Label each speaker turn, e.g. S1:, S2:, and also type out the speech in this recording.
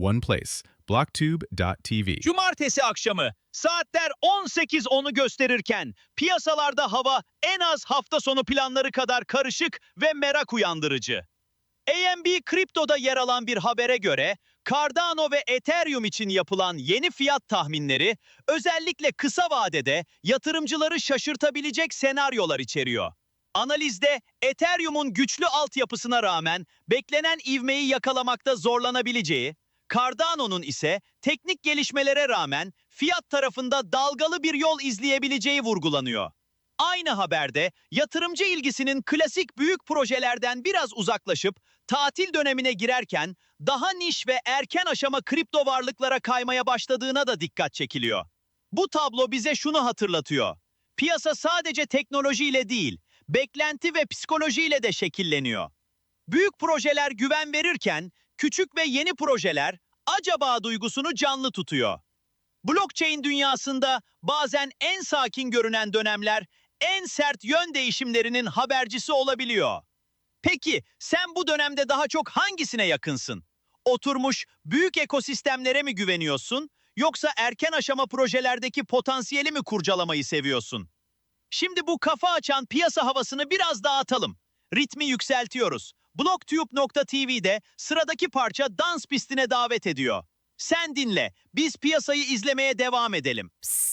S1: one place. blocktube.tv.
S2: Cumartesi akşamı saatler 18.10'u gösterirken piyasalarda hava en az hafta sonu planları kadar karışık ve merak uyandırıcı. AMB Kripto'da yer alan bir habere göre Cardano ve Ethereum için yapılan yeni fiyat tahminleri özellikle kısa vadede yatırımcıları şaşırtabilecek senaryolar içeriyor. Analizde Ethereum'un güçlü altyapısına rağmen beklenen ivmeyi yakalamakta zorlanabileceği, Cardano'nun ise teknik gelişmelere rağmen fiyat tarafında dalgalı bir yol izleyebileceği vurgulanıyor. Aynı haberde yatırımcı ilgisinin klasik büyük projelerden biraz uzaklaşıp tatil dönemine girerken daha niş ve erken aşama kripto varlıklara kaymaya başladığına da dikkat çekiliyor. Bu tablo bize şunu hatırlatıyor. Piyasa sadece teknolojiyle değil, beklenti ve psikolojiyle de şekilleniyor. Büyük projeler güven verirken küçük ve yeni projeler acaba duygusunu canlı tutuyor. Blockchain dünyasında bazen en sakin görünen dönemler en sert yön değişimlerinin habercisi olabiliyor. Peki sen bu dönemde daha çok hangisine yakınsın? Oturmuş büyük ekosistemlere mi güveniyorsun yoksa erken aşama projelerdeki potansiyeli mi kurcalamayı seviyorsun? Şimdi bu kafa açan piyasa havasını biraz dağıtalım. Ritmi yükseltiyoruz. Blocktube.tv'de sıradaki parça dans pistine davet ediyor. Sen dinle, biz piyasayı izlemeye devam edelim.
S3: Psst.